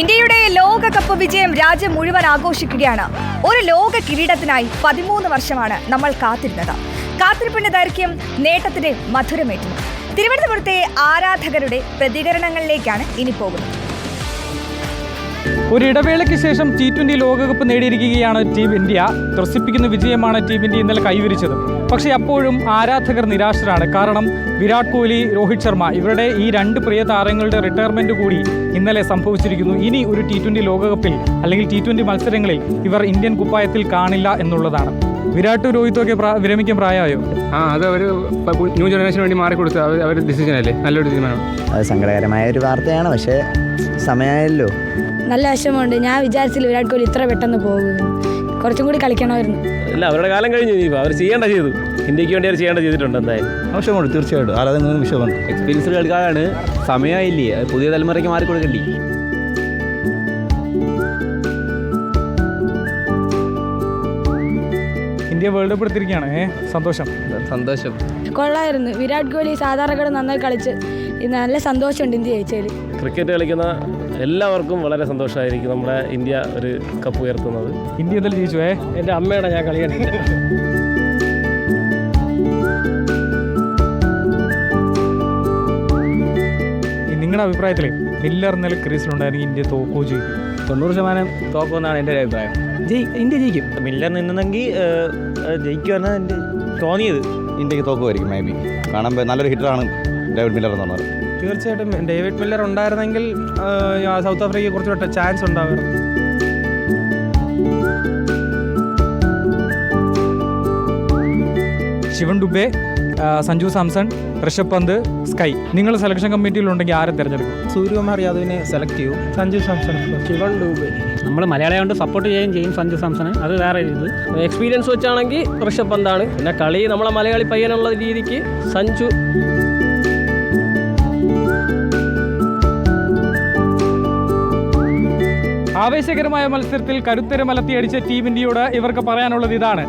ഇന്ത്യയുടെ ലോകകപ്പ് വിജയം രാജ്യം മുഴുവൻ ആഘോഷിക്കുകയാണ്. ഒരു ലോക കിരീടത്തിനായി പതിമൂന്ന് വർഷമാണ് നമ്മൾ കാത്തിരുന്നത്. കാത്തിരിപ്പിന്റെ ദൈർഘ്യം നേട്ടത്തിന്റെ മധുരമേറ്റുന്നു. തിരുവനന്തപുരത്തെ ആരാധകരുടെ പ്രതികരണങ്ങളിലേക്കാണ് ഇനി പോകുന്നത്. ഒരു ഇടവേളയ്ക്ക് ശേഷം ടി ട്വന്റി ലോകകപ്പ് നേടിയിരിക്കുകയാണ് ടീം ഇന്ത്യ ത്രസിപ്പിക്കുന്ന വിജയമാണ് ടീം ഇന്ത്യ ഇന്നലെ കൈവരിച്ചത്. പക്ഷേ അപ്പോഴും ആരാധകർ നിരാശരാണ്. കാരണം വിരാട് കോഹ്ലി രോഹിത് ശർമ്മ ഇവരുടെ ഈ രണ്ട് പ്രിയ താരങ്ങളുടെ റിട്ടയർമെന്റ് കൂടി ഇന്നലെ സംഭവിച്ചിരിക്കുന്നു. ഇനി ഒരു ടി ട്വന്റി ലോകകപ്പിൽ അല്ലെങ്കിൽ ടി ട്വന്റി മത്സരങ്ങളിൽ ഇവർ ഇന്ത്യൻ കുപ്പായത്തിൽ കാണില്ല എന്നുള്ളതാണ്. വിരാട് രോഹിത്തൊക്കെ പ്രാ- വിരമിക്കാൻ പ്രായമായോ? ആ അത് അവർ ന്യൂ ജനറേഷന് വേണ്ടി മാറി അവർ അവർ ഡിസിഷൻ അല്ലേ? നല്ലൊരു തീരുമാനമാണ് അത് സങ്കടകരമായ ഒരു വാർത്തയാണ്. പക്ഷേ സമയമായല്ലോ നല്ല വിഷമമുണ്ട്. ഞാൻ വിചാരിച്ചില്ല വിരാട് കോഹ്ലി ഇത്ര പെട്ടെന്ന് പോകും കുറച്ചും കൂടി കളിക്കണമായിരുന്നു. അല്ല അവരുടെ കാലം കഴിഞ്ഞു ഇനിയിപ്പോൾ അവർ ചെയ്യേണ്ട ചെയ്തു. ഇന്ത്യയ്ക്ക് വേണ്ടി അവർ ചെയ്യേണ്ട ചെയ്തിട്ടുണ്ട് എന്തായാലും. ആവശ്യമുണ്ട് തീർച്ചയായിട്ടും. ആരാധന വിഷയമുണ്ട് എക്സ്പീരിയൻസ് കളിക്കാരാണ് സമയമായില്ലേ അത് പുതിയ തലമുറയ്ക്ക് മാറി കൊടുക്കണ്ടേ. ഇന്ത്യ വേൾഡ് കപ്പ് എടുത്തിരിക്കുകയാണ്. സന്തോഷം. സന്തോഷം. കൊള്ളായിരുന്നു. വിരാട് കോഹ്ലി സാധാരണ നന്നായി കളിച്ച് നല്ല സന്തോഷമുണ്ട് ഇന്ത്യ ജയിച്ചതിൽ. ക്രിക്കറ്റ് കളിക്കുന്ന എല്ലാവർക്കും വളരെ സന്തോഷമായിരിക്കും നമ്മുടെ ഇന്ത്യ ഒരു കപ്പ് ഉയർത്തുന്നത്. ഇന്ത്യ എന്തായാലും ജയിച്ചു ഏ എന്റെ അമ്മയുടെ ഞാൻ കളിയാണ് ഈ നിങ്ങളുടെ അഭിപ്രായത്തിൽ മില്ലർ ക്രീസിൽ ക്രീസിലുണ്ടായിരുന്നെങ്കിൽ ഇന്ത്യ തോക്കോ ജയിക്കും. തൊണ്ണൂറ് ശതമാനം തോക്കുമെന്നാണ് എന്റെ ഒരു അഭിപ്രായം. ജയി ഇന്ത്യ ജയിക്കും. മില്ലർ നിന്നെങ്കിൽ ജയിക്കുമെന്നാണ് എന്റെ തോന്നിയത്. ഇന്ത്യയ്ക്ക് തോക്കുമായിരിക്കും മേ ബി കാണാൻ നല്ലൊരു ഹിറ്ററാണ് ഡേവിഡ് മില്ലർ എന്ന് പറഞ്ഞത്. തീർച്ചയായിട്ടും ഡേവിഡ് മില്ലർ ഉണ്ടായിരുന്നെങ്കിൽ സൗത്ത് ആഫ്രിക്കയ്ക്ക് കുറച്ചുകൂടെ ചാൻസ് ഉണ്ടാവുമായിരുന്നു ശിവൻ ഡുബെ സഞ്ജു സാംസൺ ഋഷഭ് പന്ത് സ്കൈ. നിങ്ങൾ സെലക്ഷൻ കമ്മിറ്റിയിൽ ഉണ്ടെങ്കിൽ ആരെ തിരഞ്ഞെടുക്കും? സൂര്യകുമാർ യാദവിനെ സെലക്ട് ചെയ്യും. സഞ്ജു സാംസൺ. ശിവൻ ഡൂബെ. നമ്മൾ മലയാളി കൊണ്ട് സപ്പോർട്ട് ചെയ്യുകയും ചെയ്യും സഞ്ജു സാംസണ്. അത് വേറെ ഇത്. എക്സ്പീരിയൻസ് വെച്ചാണെങ്കിൽ ഋഷഭ് പന്താണ്. പിന്നെ കളി നമ്മളെ മലയാളി പയ്യനുള്ള രീതിക്ക് സഞ്ജു ആവേശകരമായ മത്സരത്തിൽ കരുത്തര മലത്തിയടിച്ച ടീം ഇന്ത്യയോട് ഇവർക്ക് പറയാനുള്ളത് ഇതാണ്.